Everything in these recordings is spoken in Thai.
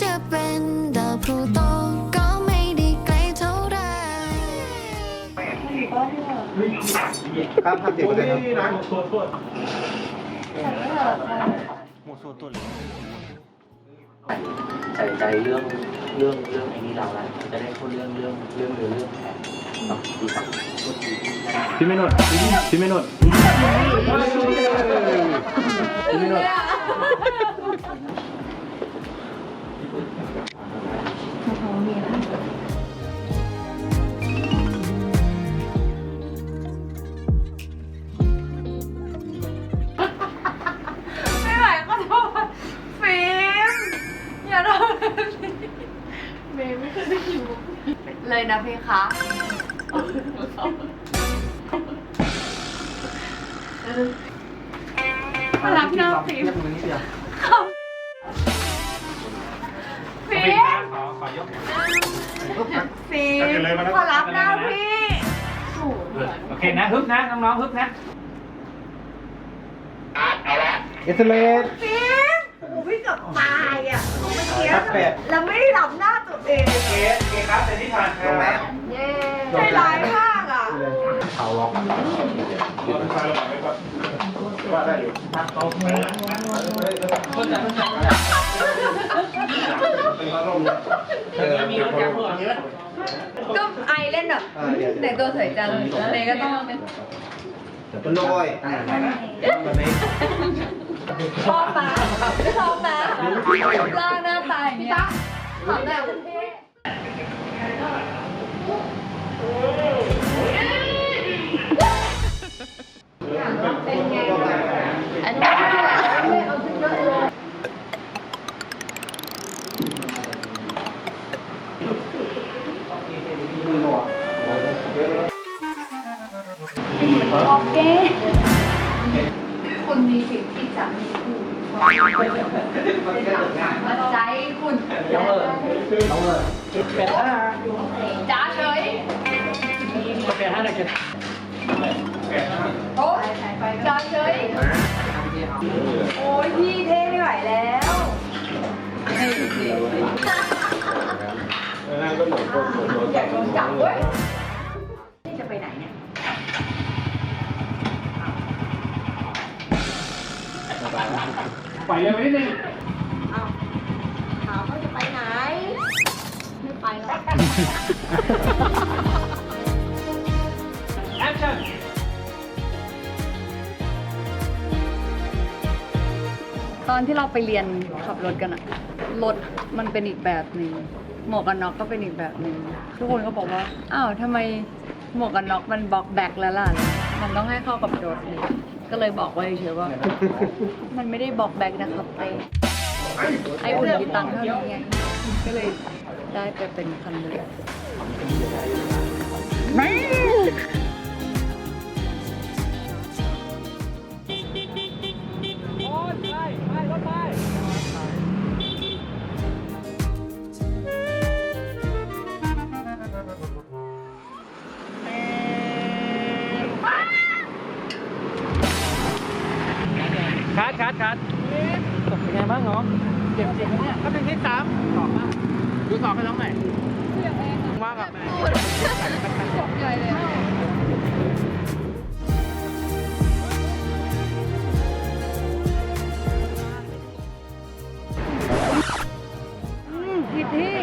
จะเป็นดาวพลูโตก็ไม่ได้ไกลเท่าไหรครับทำเสียงเลยครับใส่ใจเรื่องเรื่องเรื่องไอ้นี้เราล้วจะได้พูดเรื่องเรื่องเรื่องเรือเรื่องแผนต้องดีครับพูดดีพี่ไม่นดพี่ไม่นดไม่ เลยนะเพคะมารับหน้าฟิล์มฟิล์มขอขอยกฟิล์มขอรับหน้าพี่โอเคนะฮึบนะน้องๆฮึบนะเอสเลสฟิล์มโอ้พี่กับตายอะ เมื่อกี้ครับแล้วไม่ได้รับหน้าตัวเองเกสเกสครับแต่ที่ผ่านคลงแล้รับเย้ใจร้ายมากอะเขาล็อกเออมีรถจักรหัวก็ไอเล่นแบบแต่งตัวสวยจังเลยก็ต้องเป็น นน้อยแบบนี้ชอบมาชอบมาล่างหน้าตาอย่างเงี้ยขอแบบ มันใจคุณเอาเลยเอาเลยแปดห้าจ้าเฉยแปดห้าได้เจ็ดโอ้จ้าเฉยโอ้ยพี่เท่ไม่ไหวแล้วอยากโดนจับเว้ยนี่จะไปไหนเนี่ย ปล่อยเรือไปนิดนึงเอาถามว่าจะไปไหน ไม่ไปแล้วแอคชั่นตอนที่เราไปเรียนขับรถกันอะรถมันเป็นอีกแบบหนึ่งหมวกกันน็อกก็เป็นอีกแบบหนึ่งทุกคนก็บอกว่า อ้าวทำไมหมวกกันน็อกมันบล็อกแบ็คแล้วล่ะ มันต้องให้เข้ากับรถนี่ก็เลยบอกไว้เฉยๆว่า มันไม่ได้บอกแบกนะครับไอไออุ่นมีตังค์เท่านี้ไงก็เลยได้ไปเป็นคันเลยไม่ บ้างน้องเจ็บจริงไหมเนี่ยก็เป็นที่สามสองบ้างดูสองให้น้องหน่อยว่ากับแม่ผิดที่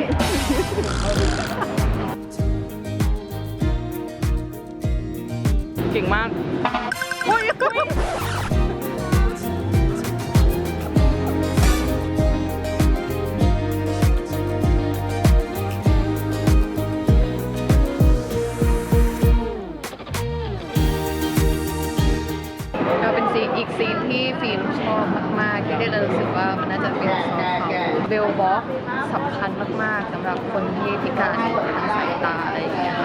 เก่งมาก ก็เป็นซีนอีกซีนที่ฟิล์มชอบมาก ๆ ที่ได้เลยรู้สึกว่ามันน่าจะเป็นซอฟต์เวอร์เบลบ็อกสำคัญมาก ๆสำหรับคนที่พิการทางสายตาอะไรอย่างเงี้ย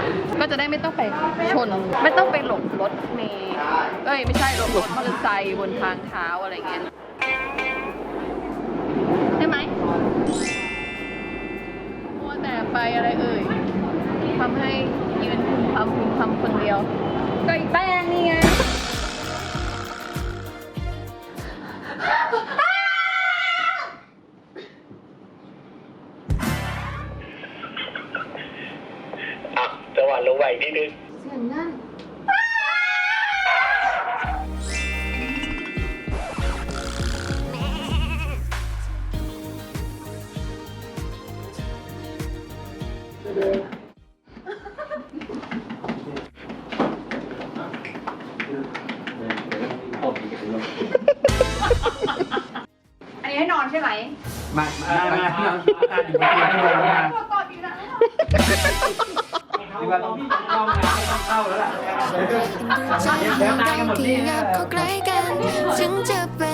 ก็จะได้ไม่ต้องไปชน ไม่ต้องไปหลบรถเมล์เอ้ยไม่ใช่หลบรถมอเตอร์ไซค์บนทางเท้าอะไรเงี้ยใช่ไหมมัวแต่ไปอะไรเอ่ยทำให้ยืนพึมพำพึมพำคนเดียวก็อีแป้งนี่ไง มามามามาอาการอยู่บนเตียงที่โรงพยาบาลขอกอดอีกนะนี่ว่าต้องเข้างานไม่ต้องเข้าแล้วล่ะใจเราได้ที่อยากเข้าใกล้กันถึงจะเป็น